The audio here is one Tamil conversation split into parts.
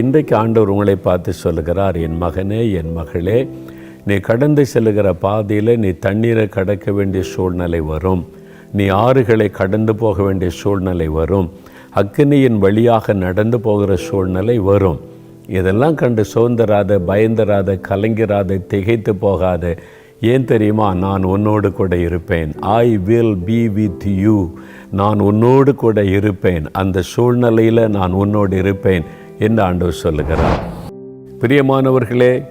இன்றைக்கு ஆண்டவர் உங்களை பார்த்து சொல்லுகிறார் என் மகனே என் மகளே நீ கடந்து செல்லுகிற பாதையில் நீ தண்ணீரை கடக்க வேண்டிய சூழ்நிலை வரும். நீ ஆறுகளை கடந்து போக வேண்டிய சூழ்நிலை வரும். அக்கினியின் வழியாக நடந்து போகிற சூழ்நிலை வரும். இதெல்லாம் கண்டு சோர்ந்தராத பயந்தராத கலங்கிறாத திகைத்து போகாத ஏன் தெரியுமா? நான் உன்னோடு கூட இருப்பேன். I will be with you நான் உன்னோடு கூட இருப்பேன். அந்த சூழ்நிலையில் நான் உன்னோடு இருப்பேன். என்று ஆண்டவர் சொல்லுகிறார். பிரியமானவர்களே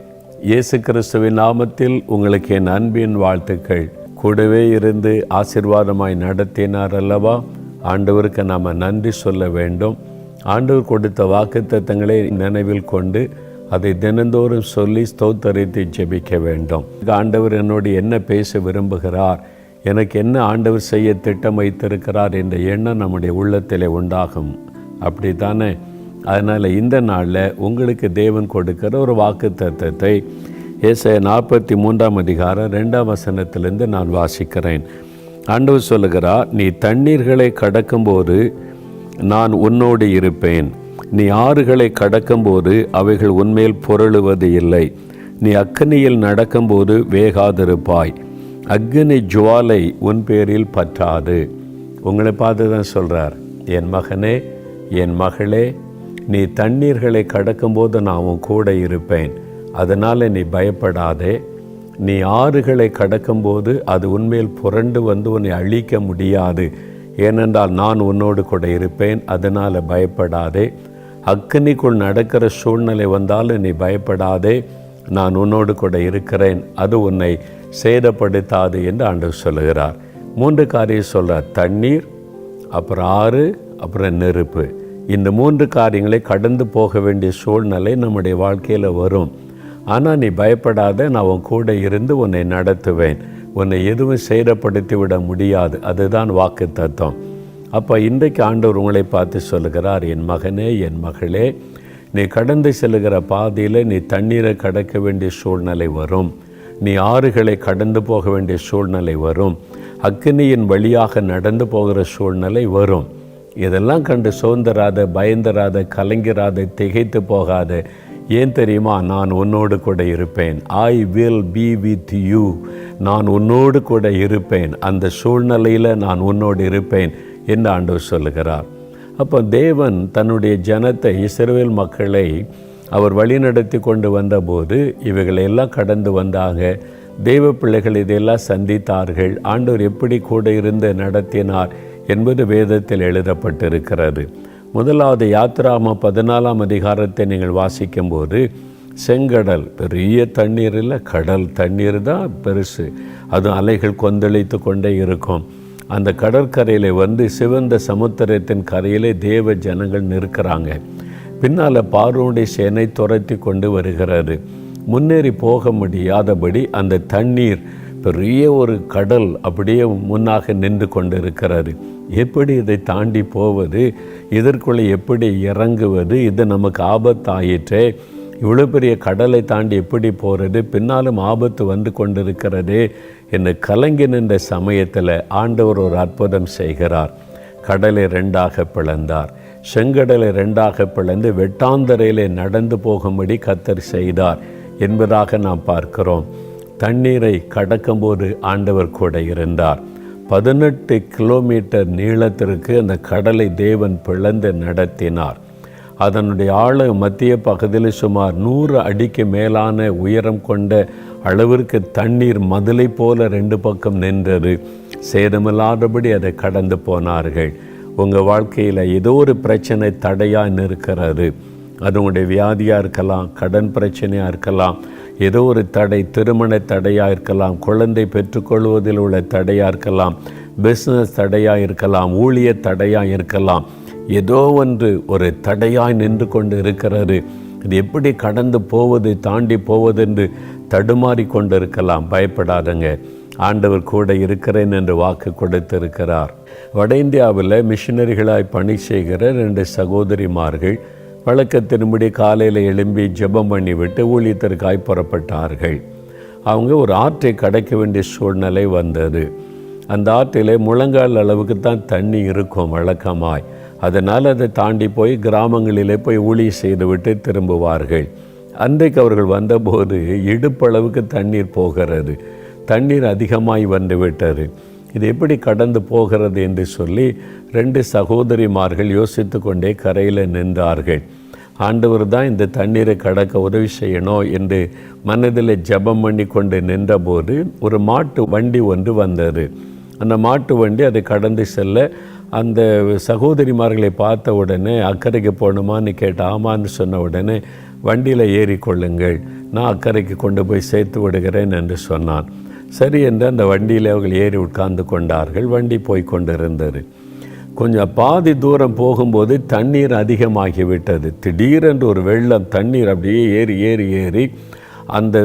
இயேசு கிறிஸ்துவின் நாமத்தில் உங்களுக்கு என் அன்பின் வாழ்த்துக்கள். கூடவே இருந்து ஆசிர்வாதமாய் நடத்தினார் அல்லவா? ஆண்டவருக்கு நாம் நன்றி சொல்ல வேண்டும். ஆண்டவர் கொடுத்த வாக்குத்தத்தங்களை நினைவில் கொண்டு அதை தினந்தோறும் சொல்லி ஸ்தோத்தரித்து ஜெபிக்க வேண்டும். ஆண்டவர் என்னோடு என்ன பேச விரும்புகிறார்? எனக்கு என்ன ஆண்டவர் செய்ய திட்டம் வைத்திருக்கிறார் என்ற எண்ணம் நம்முடைய உள்ளத்திலே உண்டாகும். அப்படி தானே அதனால் இந்த நாளில் உங்களுக்கு தேவன் கொடுக்கிற ஒரு வாக்கு தத்துவத்தை ஏச நாற்பத்தி மூன்றாம் அதிகாரம் ரெண்டாம் வசனத்திலிருந்து நான் வாசிக்கிறேன். ஆண்டவர் சொல்லுகிறார் நீ தண்ணீர்களை கடக்கும்போது நான் உன்னோடு இருப்பேன். நீ ஆறுகளை கடக்கும்போது அவைகள் உன்மேல் பொருளுவது இல்லை. நீ அக்கனியில் நடக்கும்போது வேகாதிருப்பாய். அக்னி ஜுவாலை உன் பேரில் பற்றாது. உங்களை பார்த்து தான் சொல்கிறார் என் மகனே என் மகளே நீ தண்ணீர்களை கடக்கும்போது நான் உன் கூட இருப்பேன். அதனால் நீ பயப்படாதே. நீ ஆறுகளை கடக்கும்போது அது உன்மேல் புரண்டு வந்து உன்னை அழிக்க முடியாது. ஏனென்றால் நான் உன்னோடு கூட இருப்பேன். அதனால் பயப்படாதே. அக்னிக்குள் நடக்கிற சூழ்நிலை வந்தாலும் நீ பயப்படாதே. நான் உன்னோடு கூட இருக்கிறேன். அது உன்னை சேதப்படுத்தாது என்று ஆண்டவர் சொல்லுகிறார். மூன்று காரியம் சொல்கிறார் தண்ணீர் அப்புறம் ஆறு அப்புறம் நெருப்பு. இந்த மூன்று காரியங்களை கடந்து போக வேண்டிய சூழ்நிலை நம்முடைய வாழ்க்கையில் வரும். ஆனால் நீ பயப்படாத நான் உன் கூட இருந்து உன்னை நடத்துவேன். உன்னை எதுவும் சேதப்படுத்தி விட முடியாது. அதுதான் வாக்கு தத்துவம் அப்போ இன்றைக்கு ஆண்டவர் உங்களை பார்த்து சொல்லுகிறார் என் மகனே என் மகளே நீ கடந்து செல்லுகிற பாதையில் நீ தண்ணீரை கடக்க வேண்டிய சூழ்நிலை வரும். நீ ஆறுகளை கடந்து போக வேண்டிய சூழ்நிலை வரும். அக்னியின் வழியாக நடந்து போகிற சூழ்நிலை வரும். இதெல்லாம் கண்டு சோர்ந்தராத பயந்தராத கலங்கிறாத திகைத்து போகாத ஏன் தெரியுமா? நான் உன்னோடு கூட இருப்பேன். I will be with you நான் உன்னோடு கூட இருப்பேன். அந்த சூழ்நிலையில் நான் உன்னோடு இருப்பேன் என்று ஆண்டவர் சொல்லுகிறார். அப்போ தேவன் தன்னுடைய ஜனத்தை இஸ்ரேல் மக்களை அவர் வழிநடத்தி கொண்டு வந்தபோது இவைகளெல்லாம் கடந்து வந்தாக தெய்வ பிள்ளைகள் இதையெல்லாம் சந்தித்தார்கள். ஆண்டவர் எப்படி கூட இருந்து நடத்தினார்? என்பது வேதத்தில் எழுதப்பட்டிருக்கிறது. முதலாவது யாத்ராம பதினாலாம் அதிகாரத்தை நீங்கள் வாசிக்கும்போது செங்கடல் பெரிய தண்ணீர் இல்லை கடல் தண்ணீர் தான் பெருசு. அது அலைகள் கொந்தளித்து கொண்டே இருக்கும். அந்த கடற்கரையில் வந்து சிவந்த சமுத்திரத்தின் கரையிலே தேவ ஜனங்கள் நிற்கிறாங்க. பின்னால் பார்வோடைய சேனை துரத்தி கொண்டு வருகிறது. முன்னேறி போக முடியாதபடி அந்த தண்ணீர் பெரிய ஒரு கடல் அப்படியே முன்னாக நின்று கொண்டு இருக்கிறது எப்படி இதை தாண்டி போவது? இதற்குள்ளே எப்படி இறங்குவது? இது நமக்கு ஆபத்தாயிற்றே. இவ்வளோ பெரிய கடலை தாண்டி எப்படி போகிறது பின்னாலும் ஆபத்து வந்து கொண்டிருக்கிறதே என்று கலங்கி நின்ற சமயத்தில் ஆண்டவர் ஒரு அற்புதம் செய்கிறார். கடலை ரெண்டாக பிளந்தார். செங்கடலை ரெண்டாக பிளந்து வெட்டாந்தரையிலே நடந்து போகும்படி கத்தர் செய்தார் என்பதாக நாம் பார்க்கிறோம். தண்ணீரை கடக்கும்போது ஆண்டவர் கூட இருந்தார். பதினெட்டு கிலோமீட்டர் நீளத்திற்கு அந்த கடலை தேவன் பிளந்து நடத்தினார். அதனுடைய ஆழ மத்திய பகுதியில் சுமார் நூறு அடிக்கு மேலான உயரம் கொண்ட அளவிற்கு தண்ணீர் மதிலை போல ரெண்டு பக்கம் நின்றது. சேதமில்லாதபடி அதை கடந்து போனார்கள். உங்கள் வாழ்க்கையில் ஏதோ ஒரு பிரச்சனை தடையாக நிற்கிறது. அது உங்களுடைய வியாதியாக இருக்கலாம் கடன் பிரச்சனையாக இருக்கலாம் ஏதோ ஒரு தடை திருமண தடையாக இருக்கலாம் குழந்தை பெற்றுக்கொள்வதில் உள்ள தடையாக இருக்கலாம் பிஸ்னஸ் தடையாக இருக்கலாம் ஊழிய தடையாக இருக்கலாம். ஏதோ ஒன்று ஒரு தடையாய் நின்று கொண்டு இருக்கிறது. இது எப்படி கடந்து போவது தாண்டி போவதென்று தடுமாறி கொண்டு இருக்கலாம் பயப்படாதங்க. ஆண்டவர் கூட இருக்கிறேன் என்று வாக்கு கொடுத்திருக்கிறார். வட இந்தியாவில் மிஷினரிகளாய் பணி செய்கிற ரெண்டு சகோதரிமார்கள் வழக்கத்தின்படி காலையில் எழும்பி ஜெபம் பண்ணிவிட்டு ஊழியத்திற்காய் புறப்பட்டார்கள். அவங்க ஒரு ஆற்றை கடக்க வேண்டிய சூழ்நிலை வந்தது. அந்த ஆற்றில் முழங்கால் அளவுக்கு தான் தண்ணி இருக்கும் வழக்கமாய். அதனால் அதை தாண்டி போய் கிராமங்களிலே போய் ஊழி செய்துவிட்டு திரும்புவார்கள். அன்றைக்கு அவர்கள் வந்தபோது இடுப்பளவுக்கு தண்ணீர் போகிறது. தண்ணீர் அதிகமாய் வந்து விட்டது. இது எப்படி கடந்து போகிறது என்று சொல்லி ரெண்டு சகோதரிமார்கள் யோசித்து கொண்டே கரையில் நின்றார்கள். ஆண்டவர் தான் இந்த தண்ணீரை கடக்க உதவி செய்யணும் என்று மனதில் ஜெபம் பண்ணி கொண்டு நின்றபோது ஒரு மாட்டு வண்டி ஒன்று வந்தது. அந்த மாட்டு வண்டி அதை கடந்து செல்ல அந்த சகோதரிமார்களை பார்த்த உடனே அக்கறைக்கு போகணுமான்னு கேட்ட ஆமான்னு சொன்ன உடனே வண்டியில் ஏறிக்கொள்ளுங்கள். நான் அக்கறைக்கு கொண்டு போய் சேர்த்து விடுகிறேன் என்று சொன்னான். சரி என்று அந்த வண்டியில் அவர்கள் ஏறி உட்கார்ந்து கொண்டார்கள். வண்டி போய் கொண்டிருந்தது. கொஞ்சம் பாதி தூரம் போகும்போது தண்ணீர் அதிகமாகிவிட்டது. திடீரென்று ஒரு வெள்ளம் தண்ணீர் அப்படியே ஏறி ஏறி ஏறி அந்த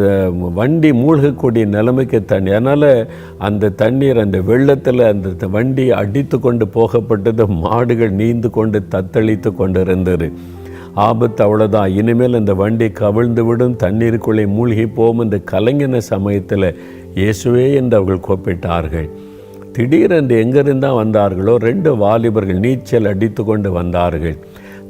வண்டி மூழ்கக்கூடிய நிலைமைக்கு தண்ணி அதனால் அந்த தண்ணீர் அந்த வெள்ளத்தில் அந்த வண்டி அடித்து கொண்டு போகப்பட்டது. மாடுகள் நீந்து கொண்டு தத்தளித்து கொண்டு இருந்தது ஆபத்து அவ்வளோதான் இனிமேல் அந்த வண்டி கவிழ்ந்து விடும். தண்ணீருக்குள்ளே மூழ்கி போகும். இந்த கலைஞன சமயத்தில் இயேசுவே என்று அவர்கள் கூப்பிட்டார்கள். திடீரென்று எங்கிருந்தான் வந்தார்களோ ரெண்டு வாலிபர்கள் நீச்சல் அடித்து கொண்டு வந்தார்கள்.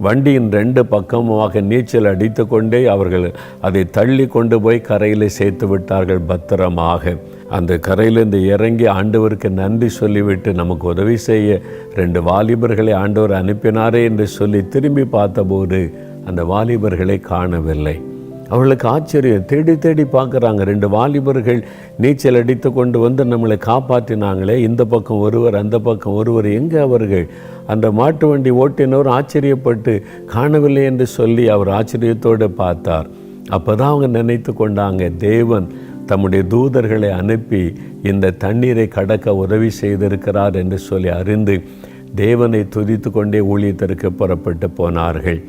வண்டியின் ரெண்டு பக்கமாக நீச்சல் அடித்து கொண்டே அவர்கள் அதை தள்ளி கொண்டு போய் கரையில் சேர்த்து விட்டார்கள் பத்திரமாக. அந்த கரையிலிருந்து இறங்கி ஆண்டவருக்கு நன்றி சொல்லிவிட்டு நமக்கு உதவி செய்ய ரெண்டு வாலிபர்களை ஆண்டவர் அனுப்பினாரே என்று சொல்லி திரும்பி பார்த்தபோது அந்த வாலிபர்களை காணவில்லை. அவர்களுக்கு ஆச்சரியம். தேடி தேடி பார்க்குறாங்க. ரெண்டு வாலிபர்கள் நீச்சல் அடித்து கொண்டு வந்து நம்மளை காப்பாற்றினாங்களே இந்த பக்கம் ஒருவர் அந்த பக்கம் ஒருவர். எங்கே அவர்கள்? அந்த மாட்டு வண்டி ஓட்டினவர் ஆச்சரியப்பட்டு காணவில்லை என்று சொல்லி அவர் ஆச்சரியத்தோடு பார்த்தார். அப்போ தான் அவங்க நினைத்து கொண்டாங்க தேவன் தம்முடைய தூதர்களை அனுப்பி இந்த தண்ணீரை கடக்க உதவி செய்திருக்கிறார் என்று சொல்லி அறிந்து தேவனை துதித்து கொண்டே ஊழியத்திற்கு புறப்பட்டு போனார்கள்.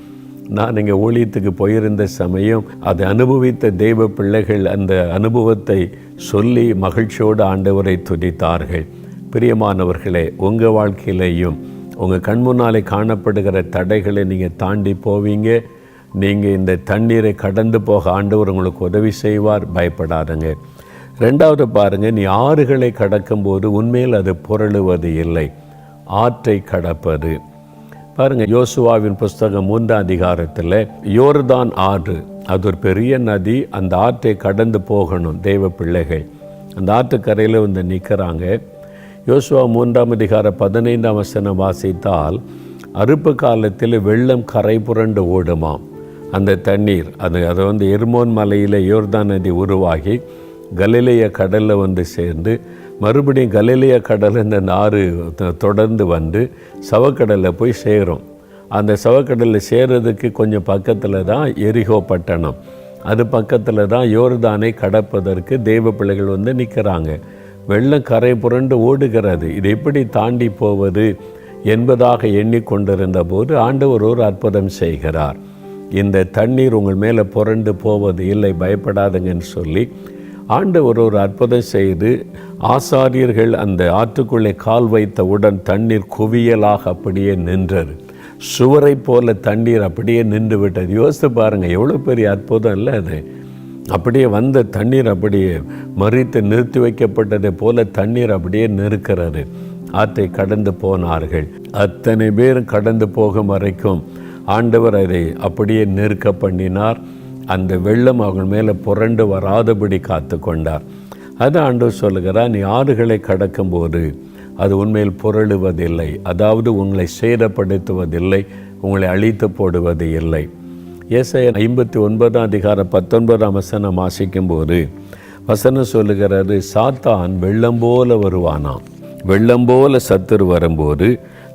நான் இங்கே ஊழியத்துக்கு போயிருந்த சமயம் அதை அனுபவித்த தெய்வ பிள்ளைகள் அந்த அனுபவத்தை சொல்லி மகிழ்ச்சியோடு ஆண்டவரை துதித்தார்கள். பிரியமானவர்களே உங்கள் வாழ்க்கையிலையும் உங்கள் கண் முன்னாலே காணப்படுகிற தடைகளை நீங்கள் தாண்டி போவீங்க. நீங்கள் இந்த தண்ணீரை கடந்து போக ஆண்டவர் உங்களுக்கு உதவி செய்வார். பயப்படாதுங்க. ரெண்டாவது பாருங்கள் நீ ஆறுகளை கடக்கும்போது உண்மையில் அது புரளுவது இல்லை. ஆற்றை கடப்பது. பாருங்க யோசுவாவின் புஸ்தகம் மூன்றாம் அதிகாரத்தில் யோர்தான் ஆறு அது ஒரு பெரிய நதி அந்த ஆற்றை கடந்து போகணும் தெய்வ பிள்ளைகள். அந்த ஆற்றுக்கரையில் வந்து நிற்கிறாங்க யோசுவா மூன்றாம் அதிகார பதினைந்தாம் வசனம் வாசித்தால் அறுப்பு காலத்தில் வெள்ளம் கரை புரண்டு ஓடுமாம். அந்த தண்ணீர் அது அதை வந்து எர்மோன் மலையில் யோர்தான் நதி உருவாகி கலிலைய கடலில் வந்து சேர்ந்து மறுபடியும் கலிலேய கடல் இந்த ஆறு தொ- தொடர்ந்து வந்து சவக்கடலில் போய் சேரும். அந்த சவக்கடலில் சேர்றதுக்கு கொஞ்சம் பக்கத்தில் தான் எரிகோ பட்டணம். அது பக்கத்தில் தான் யோர்தானை கடப்பதற்கு தெய்வ பிள்ளைகள் வந்து நிற்கிறாங்க வெள்ளம் கரை புரண்டு ஓடுகிறது. இது எப்படி தாண்டி போவது என்பதாக எண்ணிக்கொண்டிருந்த போது ஆண்டவர் ஒரு அற்புதம் செய்கிறார். இந்த தண்ணீர் உங்கள் மேலே புரண்டு போவது இல்லை பயப்படாதுங்கன்னு சொல்லி ஆண்டவர் ஒரு அற்புதம் செய்து ஆசாரியர்கள் அந்த ஆற்றுக்குள்ளே கால் வைத்தவுடன் தண்ணீர் குவியலாக அப்படியே நின்றது. சுவரை போல தண்ணீர் அப்படியே நின்று விட்டது. யோசித்து பாருங்கள் எவ்வளோ பெரிய அற்புதம் இல்லை அது. அப்படியே வந்த தண்ணீர் அப்படியே மறித்து நிறுத்தி வைக்கப்பட்டதை போல தண்ணீர் அப்படியே நிற்கிறது ஆற்றை கடந்து போனார்கள். அத்தனை பேரும் கடந்து போகும் வரைக்கும் ஆண்டவர் அதை அப்படியே நிற்க பண்ணினார். அந்த வெள்ளம் அவர்கள் மேலே புரண்டு வராதபடி காத்து கொண்டார் அது ஆண்டவர் சொல்லுகிறார் நீ ஆறுகளை கடக்கும்போது அது உண்மையில் புரளுவதில்லை. அதாவது உங்களை சேதப்படுத்துவதில்லை உங்களை அழித்து போடுவது இல்லை. ஏசாயா ஐம்பத்தி ஒன்பதாம் அதிகார பத்தொன்பதாம் வசனம் வாசிக்கும்போது வசனம் சொல்லுகிறது சாத்தான் வெள்ளம் போல வருவானாம். வெள்ளம் போல சத்துரு வரும்போது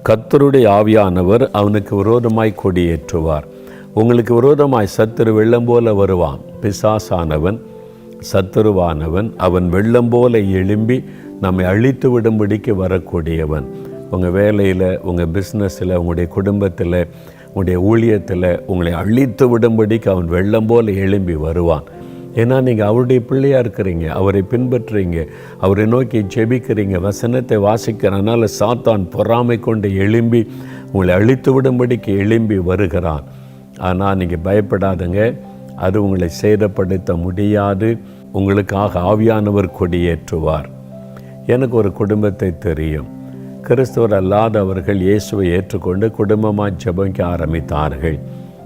கத்தருடைய ஆவியானவர் அவனுக்கு விரோதமாய் கொடியேற்றுவார். உங்களுக்கு விரோதமாய் சத்துரு வெள்ளம் போல வருவான். பிசாசானவன் சத்துருவானவன் அவன் வெள்ளம் போல எழும்பி நம்மை அழித்து விடும்படிக்கு வரக்கூடியவன். உங்கள் வேலையில் உங்கள் பிஸ்னஸில் உங்களுடைய குடும்பத்தில் உங்களுடைய ஊழியத்தில் உங்களை அழித்து விடும்படிக்கு அவன் வெள்ளம் போல எழும்பி வருவான். ஏன்னா நீங்கள் அவருடைய பிள்ளையாக இருக்கிறீங்க அவரை பின்பற்றுறீங்க அவரை நோக்கி ஜெபிக்கிறீங்க வசனத்தை வாசிக்கிறனால சாத்தான் பொறாமை கொண்டு எழும்பி உங்களை அழித்து விடும்படிக்கு எழும்பி வருகிறான். ஆனால் நீங்கள் பயப்படாதுங்க. அது உங்களை சேதப்படுத்த முடியாது. உங்களுக்காக ஆவியானவர் கொடியேற்றுவார். எனக்கு ஒரு குடும்பத்தை தெரியும். கிறிஸ்தவர் அல்லாதவர்கள் இயேசுவை ஏற்றுக்கொண்டு குடும்பமாக ஜெபிக்க ஆரம்பித்தார்கள்.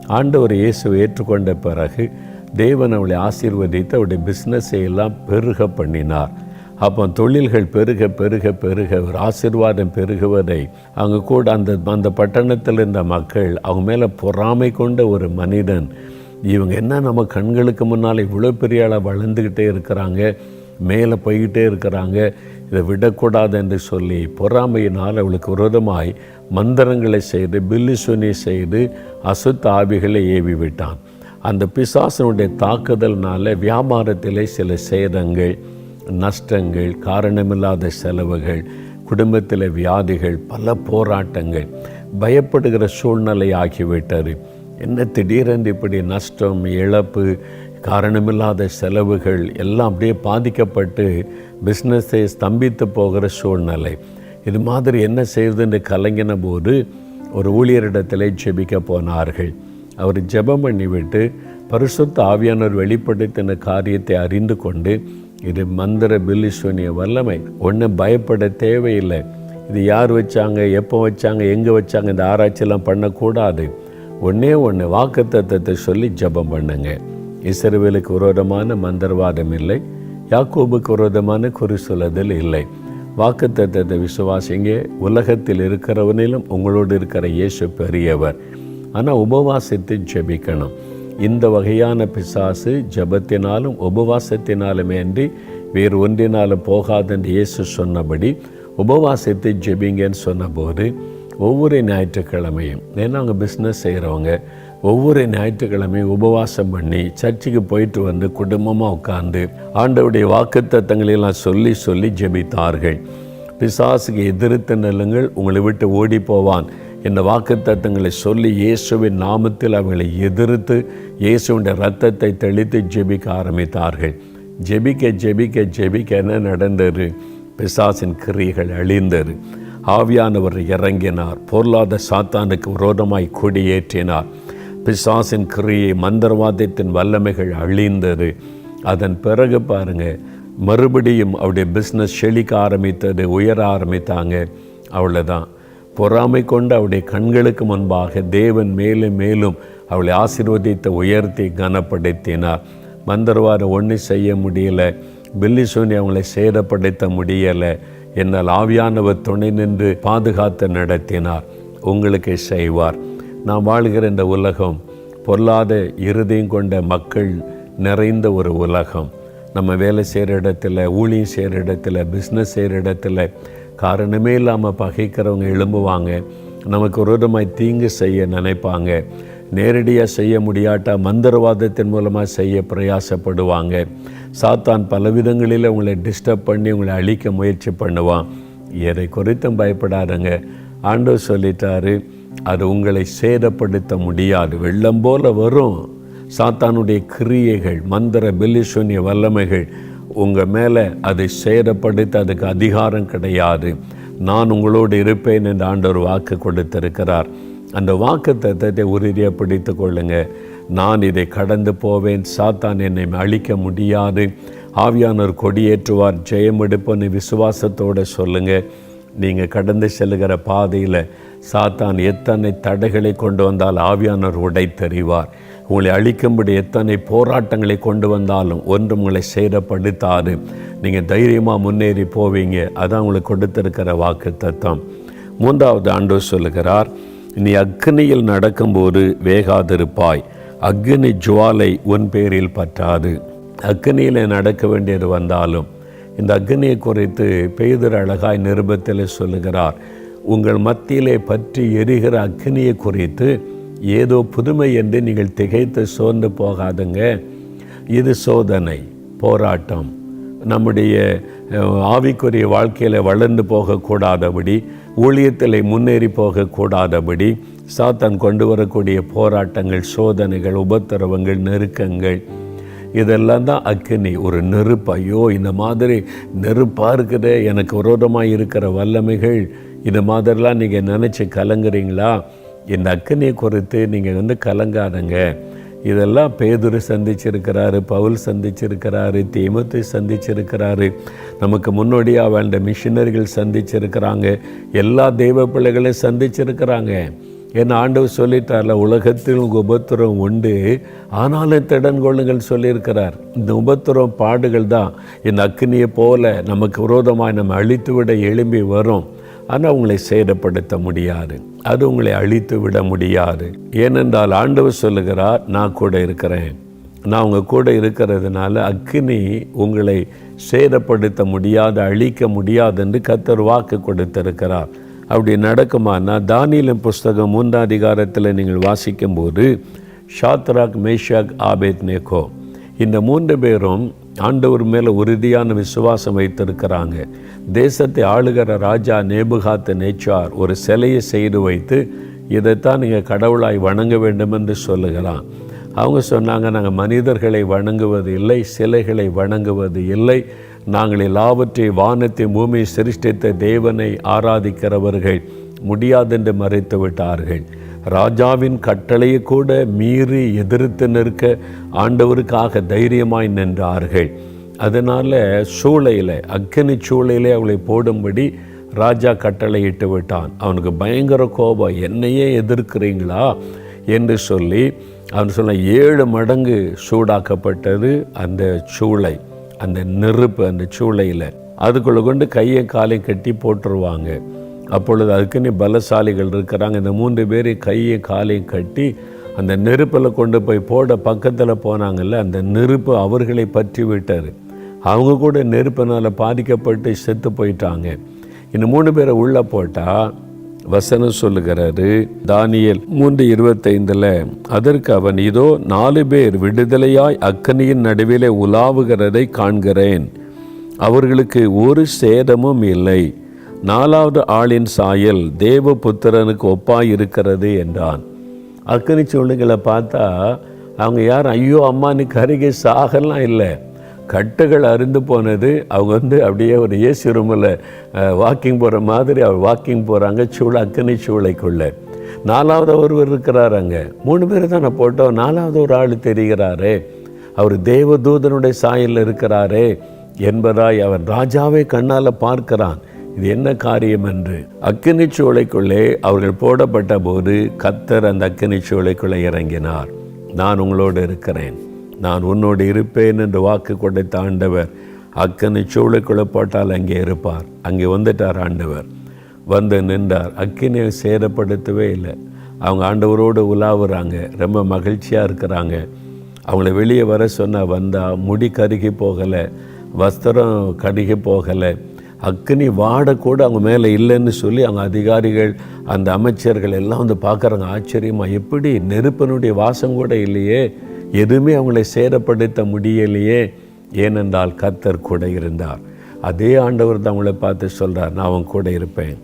ஆண்டவர் இயேசுவை ஏற்றுக்கொண்ட பிறகு தேவன் அவளை ஆசீர்வதித்து அவருடைய பிஸ்னஸை எல்லாம் பெருக பண்ணினார். அப்போ தொழில்கள் பெருக பெருக பெருக ஒரு ஆசீர்வாதம் பெருகுவதை அவங்க கூட அந்த அந்த பட்டணத்தில் இருந்த மக்கள் அவங்க மேலே பொறாமை கொண்ட ஒரு மனிதன். இவங்க என்ன நம்ம கண்களுக்கு முன்னால் இவ்வளோ பெரிய அளவு வளர்ந்துக்கிட்டே இருக்கிறாங்க மேலே போய்கிட்டே இருக்கிறாங்க இதை விடக்கூடாது என்று சொல்லி பொறாமையினால் அவளுக்கு விரோதமாய் மந்திரங்களை செய்து பில்லு சுனி செய்து அசுத்த ஆவிகளை ஏவி விட்டான். அந்த பிசாசனுடைய தாக்குதல்னால வியாபாரத்திலே சில சேதங்கள் நஷ்டங்கள் காரணமில்லாத செலவுகள் குடும்பத்தில் வியாதிகள் பல போராட்டங்கள் பயப்படுகிற சூழ்நிலை ஆகிவிட்டது. என்ன திடீரென்று இப்படி நஷ்டம் இழப்பு காரணமில்லாத செலவுகள் எல்லாம் அப்படியே பாதிக்கப்பட்டு பிஸ்னஸை ஸ்தம்பித்து போகிற சூழ்நிலை. இது மாதிரி என்ன செய்வதுன்னு கலங்கின போது ஒரு ஊழியரிடத்தில் ஜெபிக்க போனார்கள். அவர் ஜெபம் பண்ணிவிட்டு பரிசுத்த ஆவியானவர் வெளிப்படுத்தின காரியத்தை அறிந்து கொண்டு இது மந்திர பில்லிஸ்வனிய வல்லமை. ஒன்றும் பயப்பட தேவையில்லை. இது யார் வச்சாங்க எப்போ வச்சாங்க எங்கே வச்சாங்க இந்த ஆராய்ச்சியெல்லாம் பண்ணக்கூடாது. ஒன்றே ஒன்று வாக்குத்தத்தத்தை சொல்லி ஜெபம் பண்ணுங்க. இசரவேலுக்கு விரோதமான மந்திரவாதம் இல்லை. யாக்கோபுக்கு விரோதமான குறி சொல்லுதல் இல்லை. வாக்குத்தத்தத்தை விசுவாசிங்க. உலகத்தில் இருக்கிறவனிலும் உங்களோடு இருக்கிற இயேசு பெரியவர். ஆனால் உபவாசித்து ஜெபிக்கணும். இந்த வகையான பிசாசு ஜெபத்தினாலும் உபவாசத்தினாலுமே அன்றி வேறு ஒன்றினாலும் போகாதென்று இயேசு சொன்னபடி உபவாசத்தை ஜெபிங்கன்னு சொன்னபோது ஒவ்வொரு ஞாயிற்றுக்கிழமையும் ஏன்னா அவங்க பிஸ்னஸ் செய்கிறவங்க ஒவ்வொரு ஞாயிற்றுக்கிழமையும் உபவாசம் பண்ணி சர்ச்சுக்கு போயிட்டு வந்து குடும்பமாக உட்கார்ந்து ஆண்டவுடைய வாக்குத்தத்தங்களெல்லாம் சொல்லி சொல்லி ஜெபித்தார்கள். பிசாசுக்கு எதிர்த்து நெல்லுங்கள் உங்களை விட்டு ஓடி போவான். இந்த வாக்குத்தத்தங்களை சொல்லி இயேசுவின் நாமத்தில் அவங்களை எதிர்த்து இயேசுவின் ரத்தத்தை தெளித்து ஜெபிக்க ஆரம்பித்தார்கள். ஜெபிக்க ஜெபிக்க ஜெபிக்க என்ன நடந்தது? பிசாசின் கிரியைகள் அழிந்தது. ஆவியானவர் இறங்கினார். பொருளாத சாத்தானுக்கு விரோதமாய் கொடியேற்றினார். பிசாசின் கிரியை மந்திரவாதத்தின் வல்லமைகள் அழிந்தது. அதன் பிறகு பாருங்க மறுபடியும் அவருடைய பிஸ்னஸ் செழிக்க ஆரம்பித்தது உயர ஆரம்பித்தாங்க. அவ்வளோதான் பொறாமை கொண்டு அவருடைய கண்களுக்கு முன்பாக தேவன் மேலும் மேலும் அவளை ஆசீர்வதித்த உயர்த்தி கனப்படுத்தினார். மந்திரவாதம் ஒன்றும் செய்ய முடியலை. பில்லி சூனி அவங்களை சேதப்படுத்த முடியலை என்னால் ஆவியானவர் துணை நின்று பாதுகாத்து நடத்தினார். உங்களுக்கு செய்வார். நாம் வாழ்கிற இந்த உலகம் பொல்லாத இறுதியும் கொண்ட மக்கள் நிறைந்த ஒரு உலகம். நம்ம வேலை செய்கிற இடத்துல ஊழியம் செய்கிற இடத்துல பிஸ்னஸ் செய்கிற இடத்துல காரணமே இல்லாமல் பகைக்கிறவங்க எழும்புவாங்க. நமக்கு விரோதமாய் தீங்கு செய்ய நினைப்பாங்க. நேரடியாக செய்ய முடியாட்டா மந்திரவாதத்தின் மூலமாக செய்ய பிரயாசப்படுவாங்க. சாத்தான் பல விதங்களில் உங்களை டிஸ்டர்ப் பண்ணி உங்களை அழிக்க முயற்சி பண்ணுவான். எதை குறித்தும் பயப்படாதங்க. ஆண்டவர் சொல்லிட்டாரு அது உங்களை சேதப்படுத்த முடியாது. வெள்ளம் போல வரும். சாத்தானுடைய கிரியைகள் மந்திர பில்லிசூன்ய வல்லமைகள் உங்கள் மேலே அதை சேரப்படுத்த அதுக்கு அதிகாரம் கிடையாது. நான் உங்களோடு இருப்பேன் என்று ஆண்டவர் வாக்கு கொடுத்திருக்கிறார். அந்த வாக்கு தத்துவத்தை உறுதியாக பிடித்து கொள்ளுங்க. நான் இதை கடந்து போவேன். சாத்தான் என்னை அழிக்க முடியாது. ஆவியானவர் கொடியேற்றுவார். ஜெயம் எடுப்பன்னு விசுவாசத்தோடு சொல்லுங்கள் நீங்கள் கடந்து செல்லுகிற பாதையில் சாத்தான் எத்தனை தடைகளை கொண்டு வந்தால் ஆவியானவர் உடை தெரிவார் உங்களை அழிக்கும்படி எத்தனை போராட்டங்களை கொண்டு வந்தாலும் ஒன்று உங்களை சேதப்படுத்தாது. நீங்கள் தைரியமாக முன்னேறி போவீங்க. அதான் உங்களுக்கு கொடுத்திருக்கிற வாக்கு தத்துவம் மூன்றாவது ஆண்டு சொல்லுகிறார் நீ அக்னியில் நடக்கும்போது வேகாதிருப்பாய். அக்னி ஜுவாலை உன் பேரில் பற்றாது. அக்னியில் நடக்க வேண்டியது வந்தாலும். இந்த அக்னியை குறித்து பெய்தர் அழகாய் நிருபத்தில் சொல்லுகிறார் உங்கள் மத்தியிலே பற்றி எரிகிற அக்னியை குறித்து ஏதோ புதுமை என்று நீங்கள் திகைத்து சோர்ந்து போகாதுங்க. இது சோதனை போராட்டம். நம்முடைய ஆவிக்குரிய வாழ்க்கையில் வளர்ந்து போகக்கூடாதபடி ஊழியத்தில் முன்னேறி போகக்கூடாதபடி சாத்தான் கொண்டு வரக்கூடிய போராட்டங்கள் சோதனைகள் உபத்திரவங்கள் நெருக்கங்கள் இதெல்லாம் தான் அக்கினி ஒரு நெருப்பு. ஐயோ இந்த மாதிரி நெருப்பாக இருக்குது எனக்கு விரோதமாக இருக்கிற வல்லமைகள் இந்த மாதிரிலாம் நீங்கள் நினச்சி கலங்குறீங்களா? இந்த அக்கினியை குறித்து நீங்கள் வந்து கலங்காதங்க. இதெல்லாம் பேதுரு சந்திச்சிருக்கிறாரு பவுல் சந்திச்சிருக்கிறாரு தீமத்து சந்திச்சிருக்கிறாரு. நமக்கு முன்னோடியாக வாழ்ந்த மிஷினரிகள் சந்திச்சிருக்கிறாங்க. எல்லா தெய்வ பிள்ளைகளையும் சந்திச்சிருக்கிறாங்க. என் ஆண்டவர் சொல்லிட்டார்ல உலகத்தில் உங்கள் உபத்திரம் உண்டு. ஆனாலும் திடன் கொள்ளுங்கள் சொல்லியிருக்கிறார். இந்த உபத்திரம் பாடுகள் தான் என் அக்னியை போல நமக்கு விரோதமாக நம்ம அழித்து விட எழும்பி வரும். ஆனால் உங்களை சேதப்படுத்த முடியாது. அது உங்களை அழித்து விட முடியாது. ஏனென்றால் ஆண்டவர் சொல்லுகிறார் நான் கூட இருக்கிறேன். நான் உங்கள் கூட இருக்கிறதுனால அக்னி உங்களை சேதப்படுத்த முடியாது அழிக்க முடியாது என்று கத்தர் வாக்கு கொடுத்திருக்கிறார். அப்படி நடக்குமானா தானியலின் புஸ்தகம் மூன்றாம் அதிகாரத்தில் நீங்கள் வாசிக்கும்போது ஷாத்ராக் மேஷாக் ஆபேத் நேகோ இந்த மூன்று பேரும் ஆண்டவர் மேலே உறுதியான விசுவாசம் வைத்திருக்கிறாங்க. தேசத்தை ஆளுகிற ராஜா நேபுகாத்து நேச்சார் ஒரு சிலையை செய்து வைத்து இதைத்தான் நீங்கள் கடவுளாய் வணங்க வேண்டும் என்று சொல்லுகிறான். அவங்க சொன்னாங்க நாங்கள் மனிதர்களை வணங்குவது இல்லை சிலைகளை வணங்குவது இல்லை. நாங்கள் எல்லாவற்றை வானத்தை பூமியை சிருஷ்டித்த தேவனை ஆராதிக்கிறவர்கள் முடியாதென்று மறைத்து விட்டார்கள். ராஜாவின் கட்டளையை கூட மீறி எதிர்த்து நிற்க ஆண்டவருக்காக தைரியமாய் நின்றார்கள். அதனால் சூளையில் அக்கனி சூளையிலே அவளை போடும்படி ராஜா கட்டளையிட்டு விட்டான். அவனுக்கு பயங்கர கோபம் என்னையே எதிர்க்கிறீங்களா? என்று சொல்லி அவன் சொன்ன ஏழு மடங்கு சூடாக்கப்பட்டது அந்த சூளை அந்த நெருப்பு அந்த சூளையில். அதுக்குள்ளே கொண்டு கையை காலை கட்டி போட்டுருவாங்க. அப்பொழுது அதுக்குன்னு பலசாலிகள் இருக்கிறாங்க. இந்த மூன்று பேரை கையை காலையும் கட்டி அந்த நெருப்பில் கொண்டு போய் போட பக்கத்தில் போனாங்கல்ல அந்த நெருப்பு அவர்களை பற்றி விட்டார் அவங்க கூட நெருப்பினால் பாதிக்கப்பட்டு செத்து போயிட்டாங்க. இந்த மூணு பேரை உள்ளே போட்டால் வசனம் சொல்லுகிறாரு தானியல் மூன்று இருபத்தைந்தில் அதற்கு அவன் இதோ நாலு பேர் விடுதலையாய் அக்கனியின் நடுவிலே உலாவுகிறதை காண்கிறேன். அவர்களுக்கு ஒரு சேதமும் இல்லை. நாலாவது ஆளின் சாயல் தேவபுத்திரனுக்கு ஒப்பாய் இருக்கிறது என்றான். அக்கனி சொல்லுங்களை பார்த்தா அவங்க யார்? ஐயோ அம்மானுக்கு கருகே சாகலாம் இல்லை. கட்டுகள் அருந்து போனது அவங்க வந்து அப்படியே ஒரு ஏசி ரூமில் வாக்கிங் போகிற மாதிரி அவர் வாக்கிங் போகிறாங்க சூளை அக்கனி சூளைக்குள்ளே. நாலாவது ஒருவர் இருக்கிறார் அங்கே. மூணு பேர் தானே போட்டோம். நாலாவது ஒரு ஆள் தெரிகிறாரே. அவர் தேவதூதனுடைய சாயலில் இருக்கிறாரே என்பதாய் அவன் ராஜாவே கண்ணால் பார்க்கிறான். இது என்ன காரியம் என்று? அக்கினி சோலைக்குள்ளே அவர்கள் போடப்பட்ட போது கத்தர் அந்த அக்கினி சோலைக்குள்ளே இறங்கினார். நான் உங்களோடு இருக்கிறேன். நான் உன்னோடு இருப்பேன் என்று வாக்கு கொடுத்த ஆண்டவர் அக்கனி சூளைக்குள்ளே போட்டால் அங்கே இருப்பார். அங்கே வந்துட்டார் ஆண்டவர். வந்து நின்றார். அக்கினியை சேதப்படுத்தவே இல்லை. அவங்க ஆண்டவரோடு உலாவுறாங்க. ரொம்ப மகிழ்ச்சியாக இருக்கிறாங்க. அவங்கள வெளியே வர சொன்னால் வந்தால் முடி கருகி போகலை. வஸ்திரம் கருகி போகலை. அக்னி வாடக்கூட அவங்க மேலே இல்லைன்னு சொல்லி அவங்க அதிகாரிகள் அந்த அமைச்சர்கள் எல்லாம் வந்து பார்க்குறாங்க. ஆச்சரியமாக எப்படி? நெருப்பனுடைய வாசம் கூட இல்லையே. எதுவுமே அவங்களை சேரப்படுத்த முடியலையே. ஏனென்றால் கத்தர் கூட இருந்தார். அதே ஆண்டவர் தான் அவங்கள பார்த்து சொல்கிறார் நான் அவங்க கூட இருப்பேன்.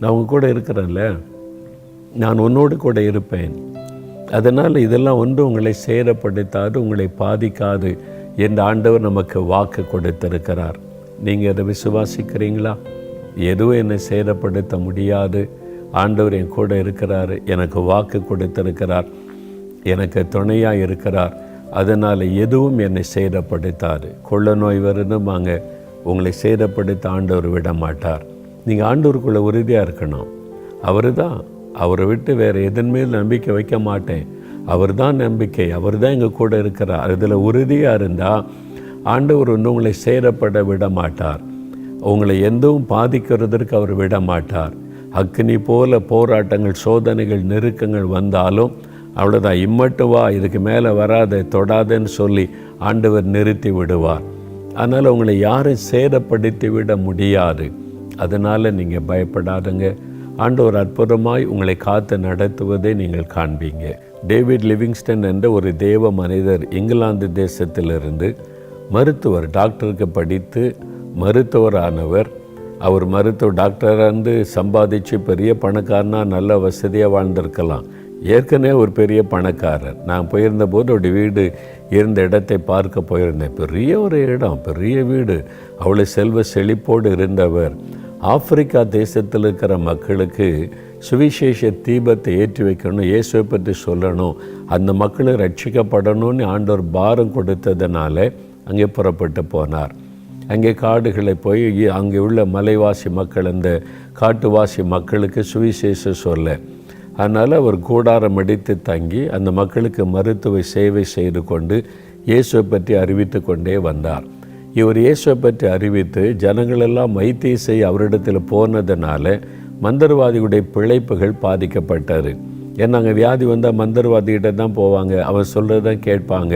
நான் அவங்க கூட இருக்கிறேன்ல. நான் உன்னோடு கூட இருப்பேன். அதனால் இதெல்லாம் ஒன்று உங்களை சேரப்படுத்தாது உங்களை பாதிக்காது என்ற ஆண்டவர் நமக்கு வாக்கு கொடுத்திருக்கிறார். நீங்கள் அதை விசுவாசிக்கிறீங்களா? எதுவும் என்னை சேதப்படுத்த முடியாது. ஆண்டவர் என் கூட இருக்கிறார். எனக்கு வாக்கு கொடுத்திருக்கிறார். எனக்கு துணையாக இருக்கிறார். அதனால் எதுவும் என்னை சேதப்படுத்தாது. கொள்ள நோய் வருதுமாங்க உங்களை சேதப்படுத்த ஆண்டவர் விட மாட்டார் நீங்கள் ஆண்டவருக்குள்ளே உறுதியாக இருக்கணும். அவர் தான் அவரை விட்டு வேறு எதன் மேல் நம்பிக்கை வைக்க மாட்டேன். அவர் தான் நம்பிக்கை. அவர் தான் எங்கள் கூட இருக்கிறார். அதில் உறுதியாக இருந்தால் ஆண்டவர் ஒன்று உங்களை சேரப்பட விட மாட்டார் உங்களை எந்தவும் பாதிக்கிறதற்கு அவர் விட மாட்டார் அக்னி போல போராட்டங்கள் சோதனைகள் நெருக்கங்கள் வந்தாலும் அவ்வளோதான் இம்மட்டு வா இதுக்கு மேலே வராத தொடாதன்னு சொல்லி ஆண்டவர் நிறுத்தி விடுவார். அதனால் உங்களை யாரும் சேதப்படுத்தி விட முடியாது. அதனால் நீங்கள் பயப்படாதுங்க. ஆண்டவர் அற்புதமாய் உங்களை காத்து நடத்துவதை நீங்கள் காண்பீங்க. டேவிட் லிவிங்ஸ்டன் என்ற ஒரு தேவ மனிதர் இங்கிலாந்து தேசத்திலிருந்து மருத்துவர் டாக்டருக்கு படித்து மருத்துவரானவர். அவர் மருத்துவ டாக்டராக இருந்து சம்பாதிச்சு பெரிய பணக்காரனாக நல்ல வசதியாக வாழ்ந்திருக்கலாம். ஏற்கனவே ஒரு பெரிய பணக்காரர். நான் போயிருந்தபோது அவருடைய வீடு இருந்த இடத்தை பார்க்க போயிருந்தேன். பெரிய ஒரு இடம் பெரிய வீடு. அவ்வளோ செல்வ செழிப்போடு இருந்தவர். ஆப்பிரிக்கா தேசத்தில் இருக்கிற மக்களுக்கு சுவிசேஷ தீபத்தை ஏற்றி வைக்கணும் இயேசுவை பற்றி சொல்லணும். அந்த மக்களை ரட்சிக்கப்படணும்னு ஆண்டவர் பாரம் கொடுத்ததுனால அங்கே புறப்பட்டு போனார். அங்கே காடுகளை போய் அங்கே உள்ள மலைவாசி மக்கள் அந்த காட்டுவாசி மக்களுக்கு சுவிசேஷம் சொல்ல. அதனால் அவர் கூடாரம் அடித்து தங்கி அந்த மக்களுக்கு மருத்துவ சேவை செய்து கொண்டு இயேசுவை பற்றி அறிவித்து கொண்டே வந்தார். இவர் இயேசுவை பற்றி அறிவித்து ஜனங்களெல்லாம் வைத்திய செய்ய அவரிடத்தில் போனதுனால மந்திரவாதியுடைய பிழைப்புகள் பாதிக்கப்பட்டார் ஏன்னா அங்கே வியாதி வந்தால் மந்திரவாதிகிட்ட தான் போவாங்க அவர் சொல்கிறது தான் கேட்பாங்க.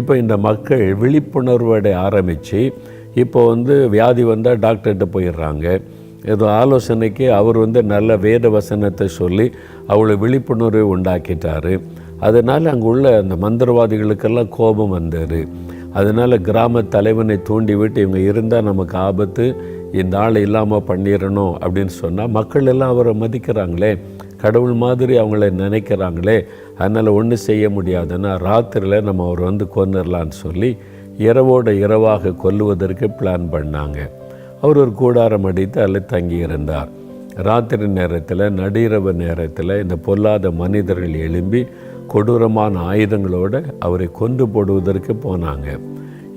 இப்போ இந்த மக்கள் விழிப்புணர்வோட ஆரம்பித்து இப்போ வந்து வியாதி வந்தால் டாக்டர்கிட்ட போயிடுறாங்க. ஏதோ ஆலோசனைக்கு அவர் வந்து நல்ல வேத வசனத்தை சொல்லி அவளை விழிப்புணர்வை உண்டாக்கிட்டார். அதனால் அங்கே உள்ள அந்த மந்திரவாதிகளுக்கெல்லாம் கோபம் வந்தார் அதனால் கிராம தலைவனை தூண்டி விட்டு இவங்க இருந்தால் நமக்கு ஆபத்து இந்த ஆள் இல்லாமல் பண்ணிடணும் அப்படின்னு சொன்னால் மக்கள் எல்லாம் அவரை மதிக்கிறாங்களே. கடவுள் மாதிரி அவங்கள நினைக்கிறாங்களே அதனால் ஒன்றும் செய்ய முடியாதுன்னா ராத்திரியில் நம்ம அவர் வந்து கொன்னிடலான்னு சொல்லி இரவோட இரவாக கொல்லுவதற்கு பிளான் பண்ணாங்க. அவர் ஒரு கூடாரம் அடித்து அதில் தங்கி இருந்தார் ராத்திரி நேரத்தில் நடிரவு நேரத்தில் இந்த பொல்லாத மனிதர்கள் எழும்பி கொடூரமான ஆயுதங்களோடு அவரை கொண்டு போடுவதற்கு போனாங்க.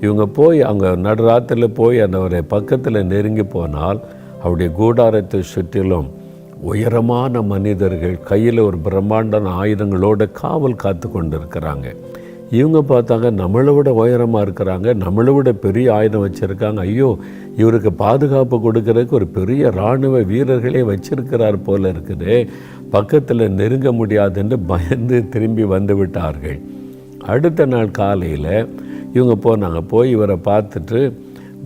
இவங்க போய் அவங்க நடுராத்திரியில் போய் அந்த அவரை பக்கத்தில் நெருங்கி போனால் அவருடைய கூடாரத்தை சுற்றிலும் உயரமான மனிதர்கள் கையில் ஒரு பிரம்மாண்டான ஆயுதங்களோட காவல் காத்து கொண்டு இருக்கிறாங்க இவங்க பார்த்தாங்க நம்மளை விட உயரமாக இருக்கிறாங்க நம்மளை விட பெரிய ஆயுதம் வச்சுருக்காங்க. ஐயோ இவருக்கு பாதுகாப்பு கொடுக்கறதுக்கு ஒரு பெரிய இராணுவ வீரர்களே வச்சிருக்கிறார் போல இருக்குது. பக்கத்தில் நெருங்க முடியாதுன்னு பயந்து திரும்பி வந்து விட்டார்கள். அடுத்த நாள் காலையில் இவங்க போனாங்க. போய் இவரை பார்த்துட்டு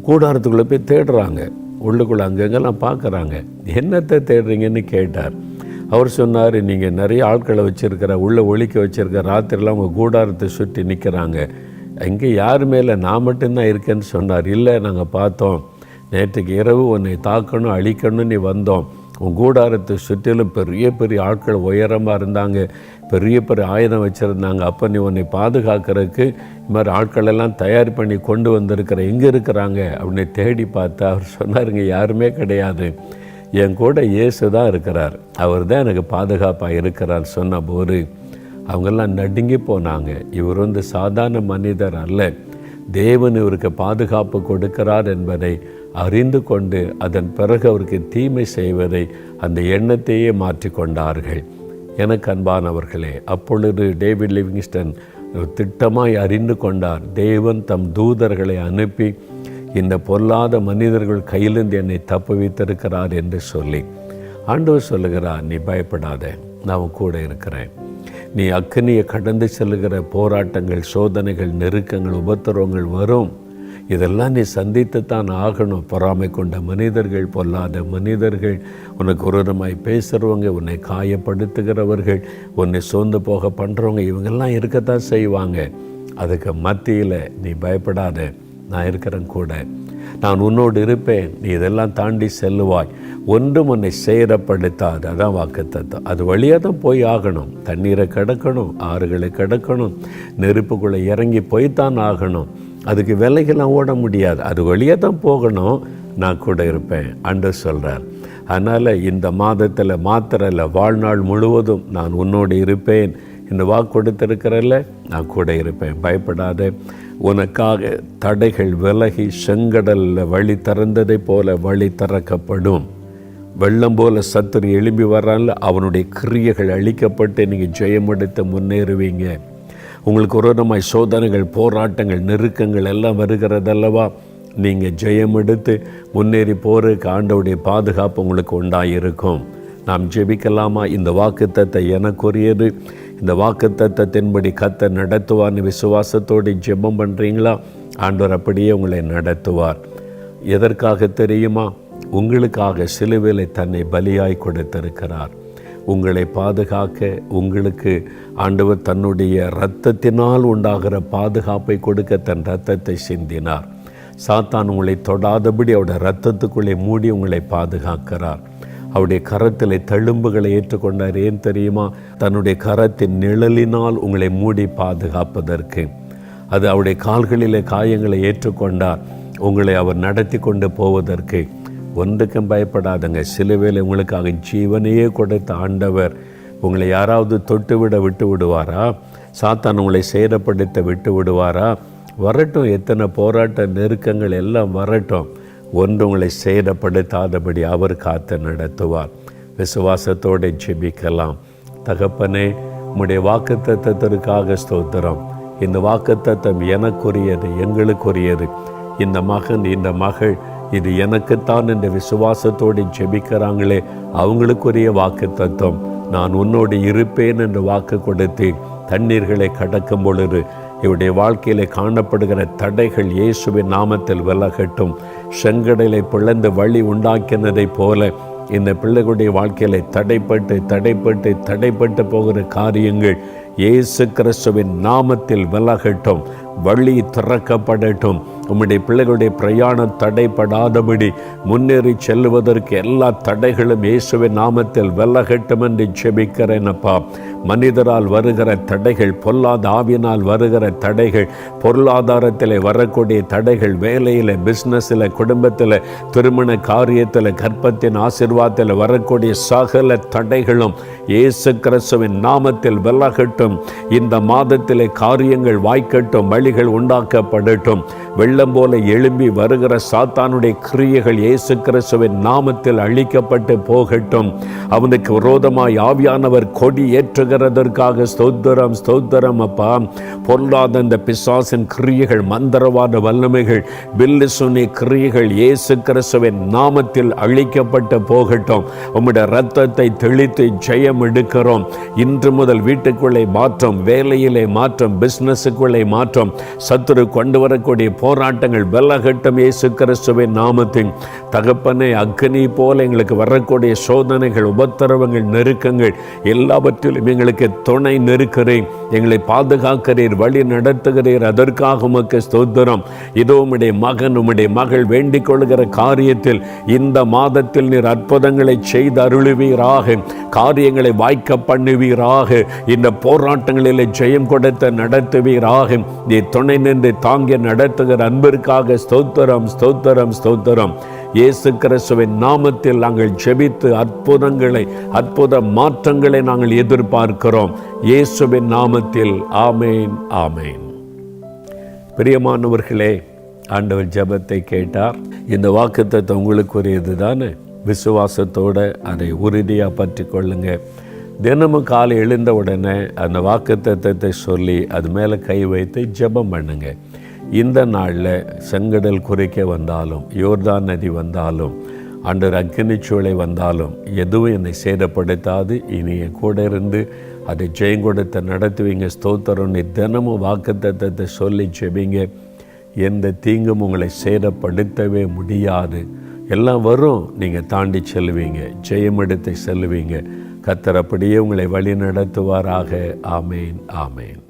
கூடாரத்துக்குள்ளே போய் தேடுறாங்க. உள்ளுக்குள்ளே அங்கங்கெல்லாம் பார்க்குறாங்க. என்னத்தை தேடுறீங்கன்னு கேட்டார். அவர் சொன்னார் நீங்கள் நிறைய ஆட்களை வச்சுருக்கிற உள்ளே ஒழிக்க வச்சுருக்க ராத்திரிலாம் உங்கள் கூடாரத்தை சுற்றி நிற்கிறாங்க இங்கே யார் மேலே நான் மட்டும்தான் இருக்கேன்னு சொன்னார். இல்லை நாங்கள் பார்த்தோம். நேற்றுக்கு இரவு உன்னை தாக்கணும் அழிக்கணும்னு நீ வந்தோம். உன் கூடாரத்தை சுற்றிலும் பெரிய பெரிய ஆட்கள் உயரமாக இருந்தாங்க. பெரிய பெரிய ஆயுதம் வச்சுருந்தாங்க. அப்போ நீ உன்னை பாதுகாக்கிறதுக்கு இது மாதிரி ஆட்கள் எல்லாம் தயார் பண்ணி கொண்டு வந்திருக்கிற எங்கே இருக்கிறாங்க அப்படின்னு தேடி பார்த்து அவர் சொன்னாருங்க யாருமே கிடையாது. என் கூட இயேசு தான் இருக்கிறார். அவர் தான் எனக்கு பாதுகாப்பாக இருக்கிறார் சொன்ன போது அவங்கெல்லாம் நடுங்கி போனாங்க. இவர் வந்து சாதாரண மனிதர் அல்ல. தேவன் இவருக்கு பாதுகாப்பு கொடுக்கிறார் என்பதை அறிந்து கொண்டு அதன் பிறகு அவருக்கு தீமை செய்வதை அந்த எண்ணத்தையே மாற்றிக்கொண்டார்கள் எனக்கு அன்பானவர்களே அப்பொழுது டேவிட் லிவிங்ஸ்டன் திட்டமாய் அறிந்து கொண்டார். தேவன் தம் தூதர்களை அனுப்பி இந்த பொல்லாத மனிதர்கள் கையிலிருந்து என்னை தப்பு வைத்திருக்கிறார் என்று சொல்லி ஆண்டவர் சொல்லுகிறார் நீ பயப்படாத நான் உன் கூட இருக்கிறேன். நீ அக்னியை கடந்து செல்லுகிற போராட்டங்கள் சோதனைகள் நெருக்கங்கள் உபத்திரவங்கள் வரும். இதெல்லாம் நீ சந்தித்துத்தான் ஆகணும். பொறாமை கொண்ட மனிதர்கள் பொல்லாத மனிதர்கள். உனக்கு உரமாய் பேசுகிறவங்க உன்னை காயப்படுத்துகிறவர்கள் உன்னை சோர்ந்து போக பண்ணுறவங்க இவங்கெல்லாம் இருக்கத்தான் செய்வாங்க. அதுக்கு மத்தியில் நீ பயப்படாத. நான் இருக்கிறேன் கூட. நான் உன்னோடு இருப்பேன். நீ இதெல்லாம் தாண்டி செல்லுவாய். ஒன்றும் உன்னை சேரப்படுத்தாது அதான் வாக்குத்தத்தம். அது வழியாக தான் போய் ஆகணும். தண்ணீரை கடக்கணும். ஆறுகளை கடக்கணும். நெருப்புக்குள்ளே இறங்கி போய்த்தான் ஆகணும். அதுக்கு விலைக்கெல்லாம் ஓட முடியாது. அது வழியாக தான் போகணும். நான் கூட இருப்பேன் அன்று சொல்கிறார் அதனால் இந்த மாதத்தில் மாத்திரல்ல வாழ்நாள் முழுவதும் நான் உன்னோடு இருப்பேன். இந்த வாக்கு கொடுத்திருக்கிறல்ல நான் கூட இருப்பேன். பயப்படாத. உனக்காக தடைகள் விலகி செங்கடலில் வழி திறந்ததைப் போல வழி திறக்கப்படும். வெள்ளம் போல சத்துரு எழும்பி வர்றான்ல அவனுடைய கிரியைகள் அழிக்கப்பட்டு நீங்கள் ஜெயமெடுத்து முன்னேறுவீங்க. உங்களுக்கு உரமாய் சோதனைகள் போராட்டங்கள் நெருக்கங்கள் எல்லாம் வருகிறதல்லவா? நீங்கள் ஜெயம் எடுத்து முன்னேறி போகிறதுக்கு ஆண்டவுடைய பாதுகாப்பு உங்களுக்கு உண்டாயிருக்கும். நாம் ஜெபிக்கலாமா? இந்த வாக்குத்தத்தை எனக்குரியது. இந்த வாக்குத்தத்தின்படி கத்த நடத்துவார்னு விசுவாசத்தோடு ஜெபம் பண்ணுறீங்களா ஆண்டவர் அப்படியே உங்களை நடத்துவார். எதற்காக தெரியுமா? உங்களுக்காக சிலுவிலை தன்னை பலியாய் கொடுத்திருக்கிறார். உங்களை பாதுகாக்க உங்களுக்கு ஆண்டவர் தன்னுடைய இரத்தத்தினால் உண்டாகிற பாதுகாப்பை கொடுக்க தன் இரத்தத்தை சிந்தினார். சாத்தான் உங்களை தொடாதபடி அவருடைய இரத்தத்துக்குள்ளே மூடி உங்களை பாதுகாக்கிறார். அவருடைய கரத்தில் தழும்புகளை ஏற்றுக்கொண்டார். ஏன் தெரியுமா? தன்னுடைய கரத்தின் நிழலினால் உங்களை மூடி பாதுகாப்பதற்கு. அது அவருடைய கால்களிலே காயங்களை ஏற்றுக்கொண்டார். உங்களை அவர் நடத்தி கொண்டு போவதற்கு. ஒன்றுக்கும் பயப்படாதங்க. சிலுவையில் உங்களுக்காக ஜீவனையே கொடுத்த ஆண்டவர் உங்களை யாராவது தொட்டுவிட விட்டு விடுவாரா? சாத்தான் உங்களை சேதப்படுத்த விட்டு விடுவாரா? வரட்டும் எத்தனை போராட்ட நெருக்கங்கள் எல்லாம் வரட்டும். ஒன்று உங்களை சேதப்படுத்தாதபடி அவர் காத்து நடத்துவார். விசுவாசத்தோடு ஜெபிக்கலாம். தகப்பனே உம்முடைய வாக்கு தத்துவத்திற்காக ஸ்தோத்திரம். இந்த வாக்கு தத்துவம் எனக்குரியது எங்களுக்குரியது. இந்த மகன் இந்த மகள் இது எனக்குத்தான் என்ற விசுவாசத்தோடு ஜெபிக்கிறாங்களே அவங்களுக்குரிய வாக்கு தத்துவம். நான் உன்னோடு இருப்பேன் என்று வாக்கு கொடுத்து தண்ணீர்களை கடக்கும் பொழுது இவருடைய வாழ்க்கையிலே காணப்படுகிற தடைகள் இயேசுவின் நாமத்தில் விலகட்டும். செங்கடலை பிளந்து வழி உண்டாக்கினதைப் போல இந்த பிள்ளைகளுடைய வாழ்க்கையில தடைப்பட்டு தடைப்பட்டு தடைப்பட்டு போகிற காரியங்கள் இயேசு கிறிஸ்துவின் நாமத்தில் விலகட்டும் வழி திறக்கப்படட்டும். உம்முடைய பிள்ளைகளுடைய பிரயாணம் தடைப்படாதபடி முன்னேறி செல்லுவதற்கு எல்லா தடைகளும் இயேசுவின் நாமத்தில் விலகட்டும் என்று ஜெபிக்கிறேனப்பா மனிதரால் வருகிற தடைகள் பொல்லாத ஆவியினால் வருகிற தடைகள் பொருளாதாரத்தில் வரக்கூடிய தடைகள் வேலையில் பிஸ்னஸில் குடும்பத்தில் திருமண காரியத்தில் கர்ப்பத்தின் ஆசிர்வாதத்தில் வரக்கூடிய சகல தடைகளும் இயேசு கிறிஸ்துவின் நாமத்தில் விலகட்டும். இந்த மாதத்திலே காரியங்கள் வாய்க்கட்டும் வழிகள் உண்டாக்கப்படட்டும். வெள்ளம் போல எழும்பி வருகிற சாத்தானுடைய கிரியைகள் இயேசு கிறிஸ்துவின் நாமத்தில் அழிக்கப்பட்டு போகட்டும். அவனுக்கு விரோதமாய் ஆவியானவர் கொடி ஏற்றுகிறதற்காக ஸ்தோத்திரம் ஸ்தோத்திரம் அப்பா. பொருளாத இந்த பிசாசின் கிரியைகள் மந்திரவாத வல்லமைகள் பில்லு சுனி கிரியைகள் இயேசு கிறிஸ்துவின் நாமத்தில் அழிக்கப்பட்டு போகட்டும். உம்முடைய ரத்தத்தை தெளித்து ஜெயம் எடுக்கிறோம். இன்று முதல் வீட்டுக்குள்ளே மாற்றம் வேலையிலே மாற்றம் பிஸ்னஸுக்குள்ளே மாற்றம். சத்துரு கொண்டு வரக்கூடிய போராட்டங்கள் வெல்லகட்டம் இயேசு கிறிஸ்துவின் நாமத்தின் தகப்பனை அக்னி போல எங்களுக்கு வரக்கூடிய சோதனைகள் உபத்திரவங்கள் நெருக்கங்கள் எல்லாவற்றிலும் எங்களுக்கு துணை நெருக்கிறேன் எங்களை பாதுகாக்கிறீர் வழி நடத்துகிறீர். அதற்காக உமக்கு ஸ்தோத்திரம். இதோ உம்முடைய மகன் உம்முடைய மகள் வேண்டிக் கொள்கிற காரியத்தில் இந்த மாதத்தில் நீர் அற்புதங்களை செய்து அருளுவீராக. காரியங்களை வாய்க்க பண்ணுவீராக. இந்த போராட்டங்களில் ஜெயம் கொடுத்த நடத்துவீராக. நீ துணை நின்று தாங்கி நடத்துகிற அன்பிற்காக ஸ்தோத்திரம் ஸ்தோத்திரம் ஸ்தோத்திரம். இயேசு கிறிஸ்துவின் நாமத்தில் நாங்கள் ஜெபித்து அற்புதங்களை அற்புத மாற்றங்களை நாங்கள் எதிர்பார்க்கிறோம். இயேசுவின் நாமத்தில் ஆமேன் ஆமேன். பிரியமானவர்களே ஆண்டவர் ஜபத்தை கேட்டார். இந்த வாக்குத்தத்தை உங்களுக்குரியது தானே? விசுவாசத்தோடு அதை உறுதியாக பற்றி கொள்ளுங்க. தினமும் காலை எழுந்த உடனே அந்த வாக்குத்தத்தத்தை சொல்லி அது மேலே கை வைத்து ஜபம் பண்ணுங்கள் இந்த நாளில் செங்கடல் குறைக்க வந்தாலும் யோர்தான் நதி வந்தாலும் அன்று அக்கினிச்சூளை வந்தாலும் எதுவும் என்னை சேதப்படுத்தாது. இனி என் கூட இருந்து அதை ஜெயங்கொடுத்த நடத்துவீங்க ஸ்தோத்திரம். நீ தினமும் வாக்குத்தத்தை சொல்லி செபிங்க எந்த தீங்கும் உங்களை சேதப்படுத்தவே முடியாது. எல்லாம் வரும். நீங்கள் தாண்டி செல்வீங்க. ஜெயம் எடுத்து செல்வீங்க. கத்தர் அப்படியே உங்களை வழி நடத்துவாராக ஆமேன் ஆமேன்.